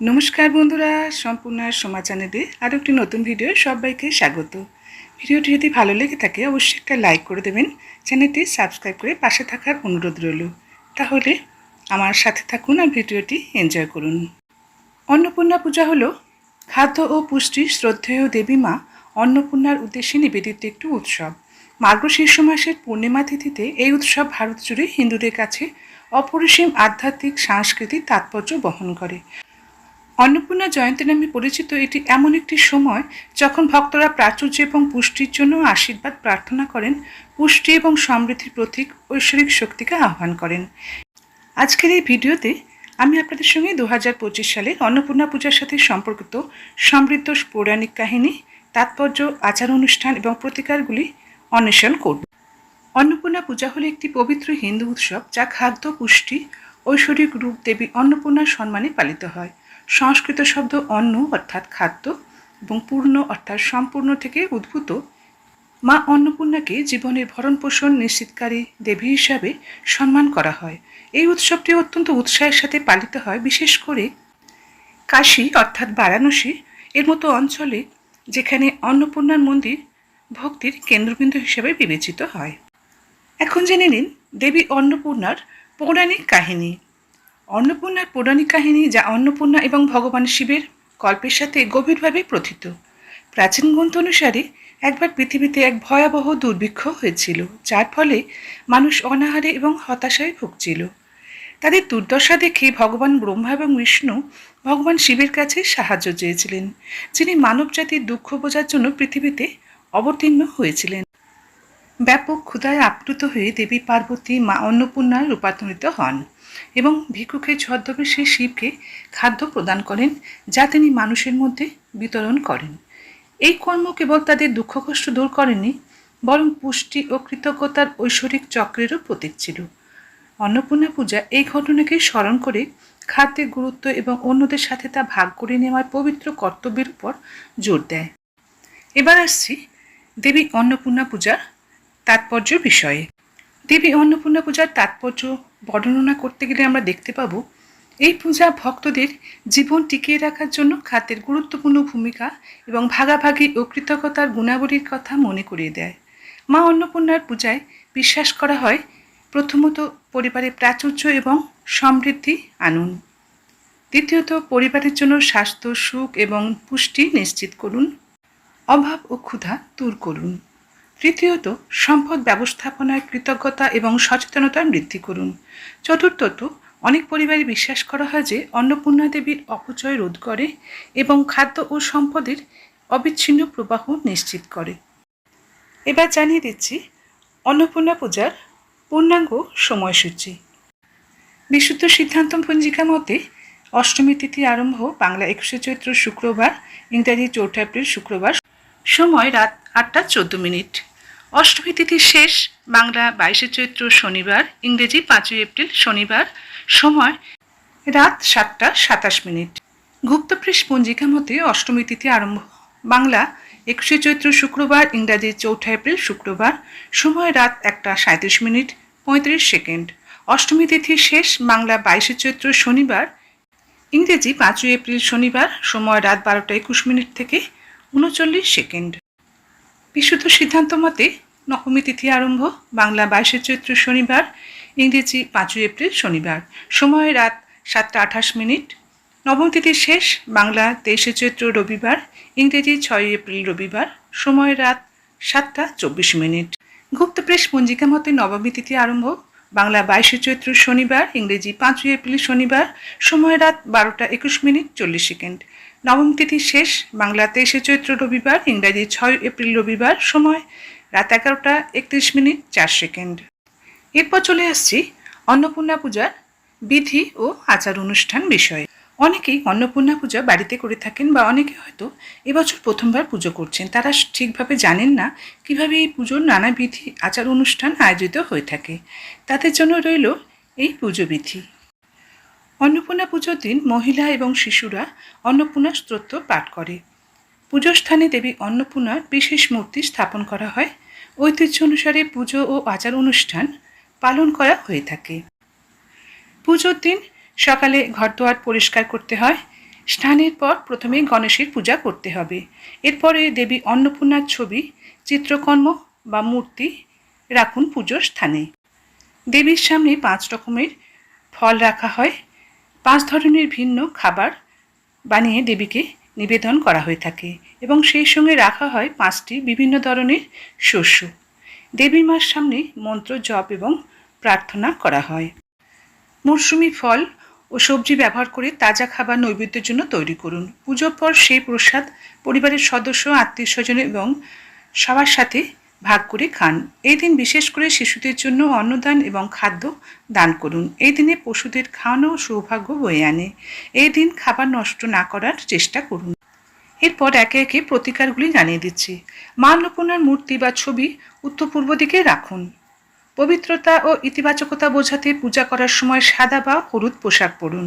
নমস্কার বন্ধুরা, সম্পূর্ণ সোমা চ্যানেলে আরও একটি নতুন ভিডিও সবাইকে স্বাগত। ভিডিওটি যদি ভালো লেগে থাকে, অবশ্যই একটা লাইক করে দেবেন, চ্যানেলটি সাবস্ক্রাইব করে পাশে থাকার অনুরোধ রইল। তাহলে আমার সাথে থাকুন আর ভিডিওটি এনজয় করুন। অন্নপূর্ণা পূজা হলো। খাদ্য ও পুষ্টি শ্রদ্ধেয় দেবী মা অন্নপূর্ণার উদ্দেশ্যে নিবেদিত একটি উৎসব। মার্গশীর্ষ মাসের পূর্ণিমা তিথিতে এই উৎসব ভারত জুড়ে হিন্দুদের কাছে অপরিসীম আধ্যাত্মিক, সাংস্কৃতিক তাৎপর্য বহন করে। অন্নপূর্ণা জয়ন্তী নামে পরিচিত এটি এমন একটি সময় যখন ভক্তরা প্রাচুর্য এবং পুষ্টির জন্য আশীর্বাদ প্রার্থনা করেন, পুষ্টি এবং সমৃদ্ধির প্রতীক ঐশ্বরিক শক্তিকে আহ্বান করেন। আজকের এই ভিডিওতে আমি আপনাদের সঙ্গে দু হাজার পঁচিশ সালের অন্নপূর্ণা পূজার সাথে সম্পর্কিত সমৃদ্ধ পৌরাণিক কাহিনী, তাৎপর্য, আচার অনুষ্ঠান এবং প্রতিকারগুলি অন্বেষণ করব। অন্নপূর্ণা পূজা হলো একটি পবিত্র হিন্দু উৎসব যা খাদ্য, পুষ্টি, ঐশ্বরিক রূপ দেবী অন্নপূর্ণার সম্মানে পালিত হয়। সংস্কৃত শব্দ অন্ন অর্থাৎ খাদ্য এবং পূর্ণ অর্থাৎ সম্পূর্ণ থেকে উদ্ভূত। মা অন্নপূর্ণাকে জীবনের ভরণ পোষণ নিশ্চিতকারী দেবী হিসাবে সম্মান করা হয়। এই উৎসবটি অত্যন্ত উৎসাহের সাথে পালিত হয়, বিশেষ করে কাশী অর্থাৎ বারাণসী এর মতো অঞ্চলে যেখানে অন্নপূর্ণার মন্দির ভক্তির কেন্দ্রবিন্দু হিসেবে বিবেচিত হয়। এখন জেনে নিন দেবী অন্নপূর্ণার পৌরাণিক কাহিনী। অন্নপূর্ণার পৌরাণিক কাহিনী যা অন্নপূর্ণা এবং ভগবান শিবের গল্পের সাথে গভীরভাবে প্রথিত। প্রাচীন গ্রন্থ অনুসারে একবার পৃথিবীতে এক ভয়াবহ দুর্ভিক্ষ হয়েছিল, যার ফলে মানুষ অনাহারে এবং হতাশায় ভুগছিল। তাদের দুর্দশা দেখে ভগবান ব্রহ্মা এবং বিষ্ণু ভগবান শিবের কাছে সাহায্য চেয়েছিলেন, যিনি মানবজাতির দুঃখ বোঝার জন্য পৃথিবীতে অবতীর্ণ হয়েছিলেন। ব্যাপক ক্ষুধায় আপ্লুত হয়ে দেবী পার্বতী মা অন্নপূর্ণা রূপান্তরিত হন। এবং ভিক্ষুকে ছদ্মবেশে শিবকে খাদ্য প্রদান করেন যা তিনি মানুষের মধ্যে বিতরণ করেন। এই কর্ম কেবল তাদের দুঃখ কষ্ট দূর করেনি, বরং পুষ্টি ও কৃতজ্ঞতার ঐশ্বরিক চক্রেরও প্রতীক ছিল। অন্নপূর্ণা পূজা এই ঘটনাকে স্মরণ করে খাদ্যের গুরুত্ব এবং অন্যদের সাথে তা ভাগ করে নেওয়ার পবিত্র কর্তব্যের উপর জোর দেয়। এবার আসছি দেবী অন্নপূর্ণা পূজার তাৎপর্য বিষয়ে। দেবী অন্নপূর্ণা পূজার তাৎপর্য বর্ণনা করতে গেলে আমরা দেখতে পাব, এই পূজা ভক্তদের জীবন টিকিয়ে রাখার জন্য খাদ্যের গুরুত্বপূর্ণ ভূমিকা এবং ভাগাভাগি ও কৃতজ্ঞতার গুণাবলীর কথা মনে করিয়ে দেয়। মা অন্নপূর্ণার পূজায় বিশ্বাস করা হয়, প্রথমত পরিবারে প্রাচুর্য এবং সমৃদ্ধি আনুন। দ্বিতীয়ত, পরিবারের জন্য স্বাস্থ্য, সুখ এবং পুষ্টি নিশ্চিত করুন। অভাব ও ক্ষুধা দূর করুন। তৃতীয়ত, সম্পদ ব্যবস্থাপনায় কৃতজ্ঞতা এবং সচেতনতা বৃদ্ধি করুন। চতুর্থত, অনেক পরিবারে বিশ্বাস করা হয় যে অন্নপূর্ণা দেবীর অপচয় রোধ করে এবং খাদ্য ও সম্পদের অবিচ্ছিন্ন প্রবাহ নিশ্চিত করে। এবার জানিয়ে দিচ্ছি অন্নপূর্ণা পূজার পূর্ণাঙ্গ সময়সূচি। বিশুদ্ধ সিদ্ধান্ত পঞ্জিকা মতে অষ্টমী তিথি আরম্ভ বাংলা একুশে চৈত্র শুক্রবার, ইংরাজি চৌঠা এপ্রিল শুক্রবার সময় রাত আটটা চোদ্দ মিনিট। অষ্টমী তিথি শেষ, বাংলা বাইশে চৈত্র শনিবার, ইংরেজি পাঁচই এপ্রিল শনিবার, সময় রাত সাতটা সাতাশ মিনিট। গুপ্তপ্রেস পঞ্জিকা মতে অষ্টমী তিথি আরম্ভ বাংলা একুশে চৈত্র শুক্রবার, ইংরাজি চৌঠা এপ্রিল শুক্রবার, সময় রাত একটা সাঁত্রিশ মিনিট, পঁয়ত্রিশ সেকেন্ড। অষ্টমী তিথি শেষ, বাংলা বাইশে চৈত্র শনিবার, ইংরেজি পাঁচই এপ্রিল শনিবার, সময় রাত বারোটা একুশ মিনিট থেকে উনচল্লিশ সেকেন্ড। বিশুদ্ধ সিদ্ধান্ত মতে নবমী তিথি আরম্ভ বাংলা বাইশে চৈত্র শনিবার, ইংরেজি পাঁচই এপ্রিল শনিবার। সময় রাত সাতটা আঠাশ মিনিট। নবম তিথি শেষ বাংলা তেইশে চৈত্র রবিবার, ইংরেজি ছয় এপ্রিল রবিবার। সময় রাত সাতটা চব্বিশ মিনিট। গুপ্ত প্রেস পঞ্জিকা মতে নবমী তিথি আরম্ভ বাংলা বাইশে চৈত্র শনিবার, ইংরেজি পাঁচই এপ্রিল শনিবার। সময় রাত বারোটা একুশ মিনিট চল্লিশ সেকেন্ড। নবম তিথি শেষ, বাংলা তেইশে চৈত্র রবিবার, ইংরাজি ছয় এপ্রিল রবিবার, সময় রাত এগারোটা একত্রিশ মিনিট চার সেকেন্ড। এরপর চলে আসছি অন্নপূর্ণা পূজার বিধি ও আচার অনুষ্ঠান বিষয়ে। অনেকেই অন্নপূর্ণা পূজা বাড়িতে করে থাকেন বা অনেকে হয়তো এবছর প্রথমবার পুজো করছেন। তারা ঠিকভাবে জানেন না কীভাবে এই পুজোর নানা বিধি আচার অনুষ্ঠান আয়োজিত হয়ে থাকে। তাদের জন্য রইল এই পুজো বিধি। অন্নপূর্ণা পুজোর দিন মহিলা এবং শিশুরা অন্নপূর্ণা স্তোত্র পাঠ করে। পুজোর স্থানে দেবী অন্নপূর্ণার বিশেষ মূর্তি স্থাপন করা হয়। ঐতিহ্য অনুসারে পুজো ও আচার অনুষ্ঠান পালন করা হয়ে থাকে। পুজোর দিন সকালে ঘরদোয়ার পরিষ্কার করতে হয়। স্নানের পর প্রথমে গণেশের পূজা করতে হবে। এরপরে দেবী অন্নপূর্ণার ছবি, চিত্রকর্ম বা মূর্তি রাখুন পুজোর স্থানে। দেবীর সামনে পাঁচ রকমের ফল রাখা হয়। পাঁচ ধরনের ভিন্ন খাবার বানিয়ে দেবীকে নিবেদন করা হয়ে থাকে এবং সেই সঙ্গে রাখা হয় পাঁচটি বিভিন্ন ধরনের শস্য। দেবী মার সামনে মন্ত্র জপ এবং প্রার্থনা করা হয়। মরশুমি ফল ও সবজি ব্যবহার করে তাজা খাবার নৈবেদ্যের জন্য তৈরি করুন। পুজোর পর সেই প্রসাদ পরিবারের সদস্য আত্মীয় স্বজন এবং সবার সাথে ভাগ করে খান। এই দিন বিশেষ করে শিশুদের জন্য অন্নদান এবং খাদ্য দান করুন। এই দিনে পশুদের খাওয়ানো সৌভাগ্য বয়ে আনে। এই দিন খাবার নষ্ট না করার চেষ্টা করুন। এরপর একে একে প্রতিকারগুলি জানিয়ে দিচ্ছি। মা অন্নপূর্ণার মূর্তি বা ছবি উত্তর পূর্ব দিকে রাখুন। পবিত্রতা ও ইতিবাচকতা বোঝাতে পূজা করার সময় সাদা বা হলুদ পোশাক পরুন।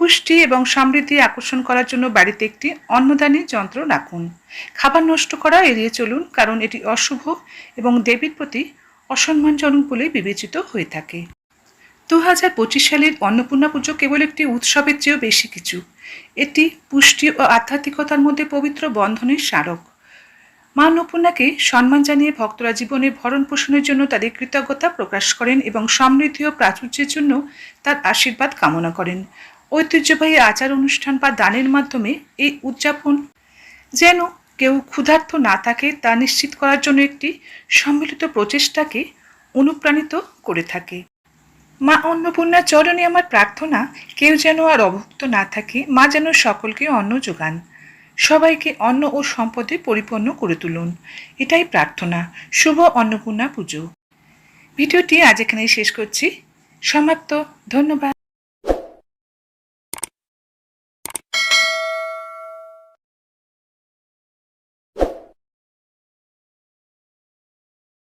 পুষ্টি এবং সমৃদ্ধি আকর্ষণ করার জন্য বাড়িতে একটি অন্নদানী যন্ত্র রাখুন। খাবার নষ্ট করা এড়িয়ে চলুন, কারণ এটি অশুভ এবং দেবীর প্রতি অসম্মানজনক বলে বিবেচিত হয়ে থাকে। দু হাজার পঁচিশ সালের অন্নপূর্ণা পুজো কেবল একটি উৎসবের চেয়েও বেশি কিছু। এটি পুষ্টি ও আধ্যাত্মিকতার মধ্যে পবিত্র বন্ধনের স্মারক। মা অন্নপূর্ণাকে সম্মান জানিয়ে ভক্তরা জীবনের ভরণ পোষণের জন্য তাদের কৃতজ্ঞতা প্রকাশ করেন এবং সমৃদ্ধি ও প্রাচুর্যের জন্য তার আশীর্বাদ কামনা করেন। ঐতিহ্যবাহী আচার অনুষ্ঠান বা দানের মাধ্যমে এই উদযাপন। যেন কেউ ক্ষুধার্ত না থাকে তা নিশ্চিত করার জন্য একটি সম্মিলিত প্রচেষ্টাকে অনুপ্রাণিত করে থাকে। মা অন্নপূর্ণার চরণে আমার প্রার্থনা, কেউ যেন আর অভুক্ত না থাকে, মা যেন সকলকে অন্ন যোগান। সবাইকে অন্ন ও সম্পদে পরিপূর্ণ করে তুলুন। এটাই প্রার্থনা। শুভ অন্নপূর্ণা পুজো। ভিডিওটি আজ এখানেই শেষ করছি। সমাপ্ত। ধন্যবাদ।